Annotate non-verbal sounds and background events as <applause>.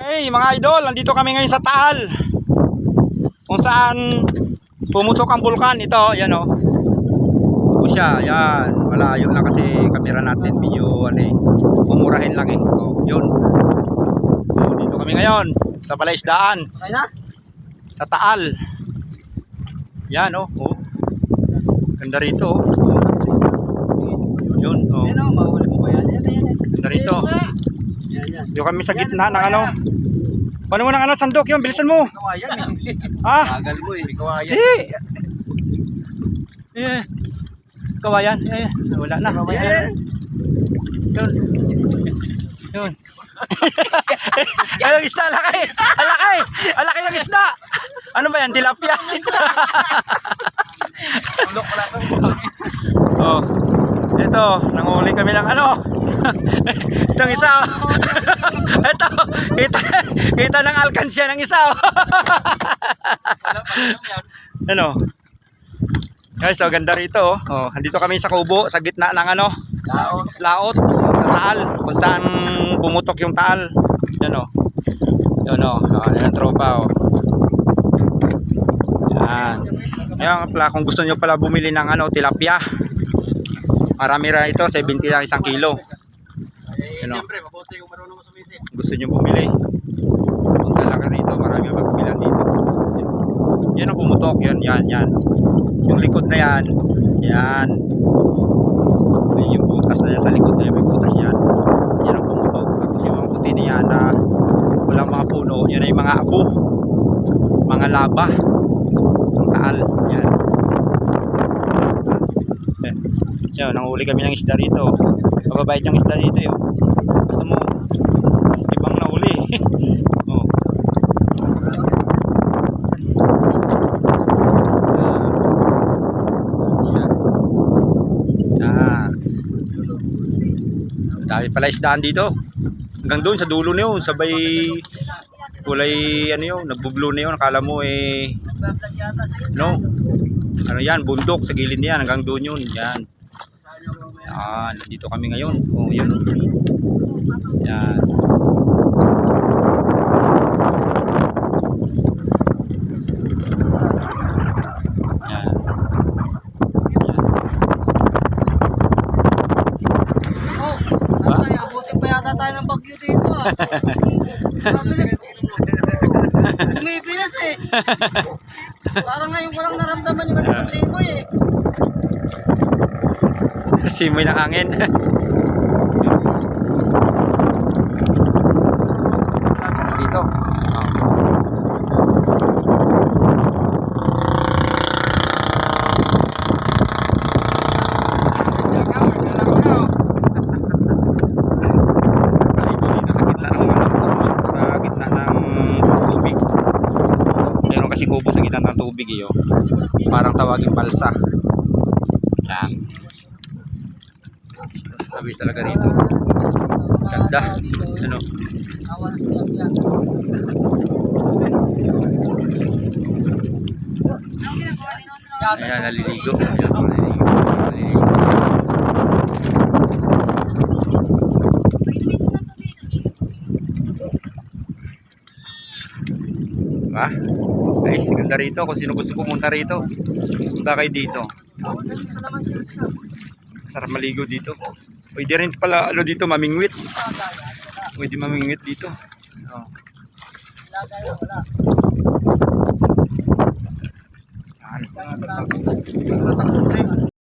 Hey mga idol, nandito kami ngayon sa Taal. Kung saan pumutok ang bulkan. Ito, yan o. O siya, yan. Malayo lang kasi kamera natin. Medyo ano eh. Mumurahin lang eh. O, yun. O, dito kami ngayon sa Balaisdaan. Na? Sa Taal. Yan o. o. Ganda rito o. Yun o. Ganda rito. Dito kami sa gitna ng ano. Paano mo ng ano, sandok yun? Bilisan mo. Kawayan. Ah, Tagal mo eh, kawayan. eh. Eh. Kawayan. Eh, wala na. Yan. Yun. Yun. Ay, <laughs> isda, laki. Alaki. Alaki ng isda. Ano ba yan? Tilapia. <laughs> Oh. Ito, nanguli kami ng ano. Itong isa. oh. <laughs> Ito, kita, kita ng alkansya ng isa. oh. ano? Guys, so ganda rito. Oh. Oh, andito kami sa kubo, sa gitna ng ano, Tao. laot sa taal kung saan pumutok yung taal yan o yun o oh, yan tropa o yan yan pala kung gusto nyo pala bumili ng ano tilapia marami ra ito 70 lang isang kilo Eh, Ano? siyempre, mabuti kung marunong mo sumisid. gusto nyo bumili. Punta lang ka rito marami ang magbilan dito. Yan, ang pumutok. Yan yan yan. Yung likod na yan. Yan. Yan yung butas na yan. Sa likod na yan may butas yan. Yan ang pumutok. Tapos yung mga puti na yan na walang mga puno yan ay mga abo mga laba. Ang taal. Yan. Yan. Yan nanghuli kami ng isda rito. Mababait yung isda dito yun gusto mo ibang nahuli oh. Yan. Siya. Yan. Dami pala isdaan dito. Hanggang doon sa dulo na yun, sabay kulay ano yun, nagbublo na yun. Akala mo eh, no? Ano yan, bundok sa gilid niyan, hanggang doon yun. Yan. Yan, nandito kami ngayon. Oh, yun. Yan. Yan. Oh, ano kaya, abutin ng bagyo dito ah. Bumibilis eh. Parang ngayon ko lang naramdaman yung ano simoy eh. Simoy ng hangin. <laughs> Saan dito? Oh. Dito dito sa gitna ng ano, sa gitna ng tubig. Kasi kubo sa gitna ng tubig oh. Parang tawagin balsa. Yan. Mas labis talaga rito. Ganda. Ano? Ayan, naliligo. Ayan, naliligo. Naliligo. Diba? Guys, ganda rito. Kung sino gusto pumunta rito, punta dito. Sarap maligo dito. Pwede rin pala ano dito, mamingwit. Pwede mamingwit dito. Oh. Yan.